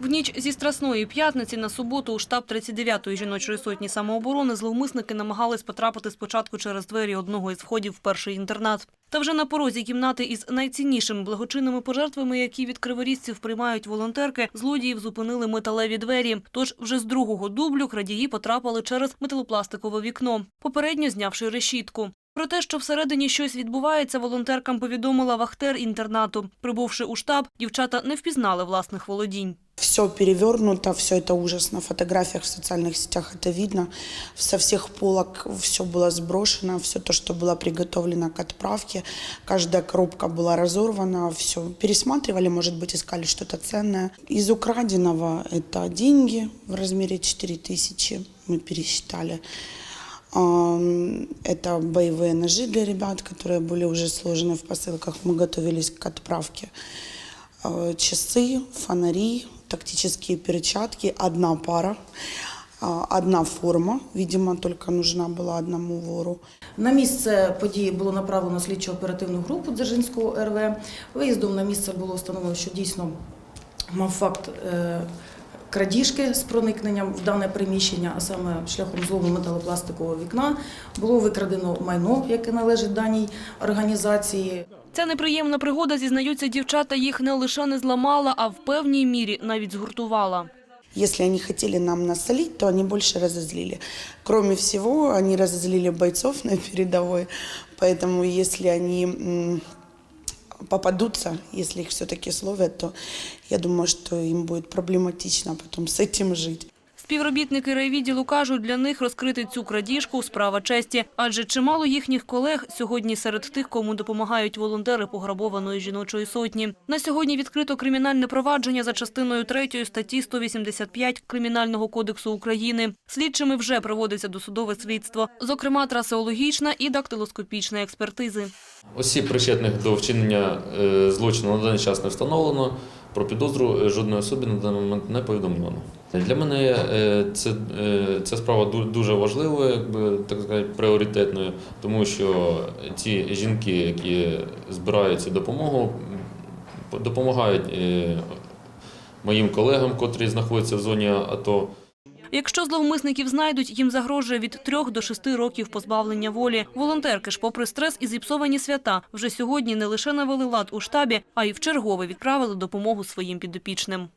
В ніч зі Страсної п'ятниці на суботу у штаб 39-ї жіночої сотні самооборони зловмисники намагались потрапити спочатку через двері одного із входів в перший інтернат. Та вже на порозі кімнати із найціннішими благочинними пожертвами, які від криворізців приймають волонтерки, злодіїв зупинили металеві двері. Тож вже з другого дублю крадії потрапили через металопластикове вікно, попередньо знявши решітку. Про те, що всередині щось відбувається, волонтеркам повідомила вахтер інтернату. Прибувши у штаб, дівчата не впізнали власних володінь. Все перевернуто, все это ужас. На фотографиях в социальных сетях это видно. Со всех полок все было сброшено, все то, что было приготовлено к отправке. Каждая коробка была разорвана, все пересматривали, может быть, искали что-то ценное. Из украденного это деньги в размере 4 тысячи, мы пересчитали. Ам, Это боевые ножи для ребят, которые были уже сложены в посылках. Мы готовились к отправке. Э, Часы, фонари, тактические перчатки, одна пара, а, одна форма, видимо, только нужна была одному вору. На місце події було направлено слідчо-оперативну групу Дзержинського РВ. Виїздом на місце було встановлено, що дійсно мав факт е, крадіжки з проникненням в дане приміщення, а саме шляхом злому металопластикового вікна. Було викрадено майно, яке належить даній організації. Ця неприємна пригода, зізнаються дівчата, їх не лише не зламала, а в певній мірі навіть згуртувала. Если они хотели нам насолить, то они больше разозлили. Кроме всего, они разозлили бойцов на передовой, поэтому если они попадутся, если их все-таки словят, то я думаю, что им будет проблематично потом с этим жить. Співробітники райвідділу кажуть, для них розкрити цю крадіжку – справа честі. Адже чимало їхніх колег сьогодні серед тих, кому допомагають волонтери пограбованої жіночої сотні. На сьогодні відкрито кримінальне провадження за частиною 3 статті 185 Кримінального кодексу України. Слідчими вже проводиться досудове слідство, зокрема трасеологічна і дактилоскопічна експертизи. Осіб, причетних до вчинення е, злочину на даний час не встановлено. Про підозру е, жодної особі на даний момент не повідомлено. Для мене е, це, е, ця справа дуже важливою, якби так сказати, пріоритетною, тому що ці жінки, які збирають цю допомогу, допомагають моїм колегам, котрі знаходяться в зоні АТО. Якщо зловмисників знайдуть, їм загрожує від трьох до шести років позбавлення волі. Волонтерки ж, попри стрес і зіпсовані свята, вже сьогодні не лише навели лад у штабі, а й в чергове відправили допомогу своїм підопічним.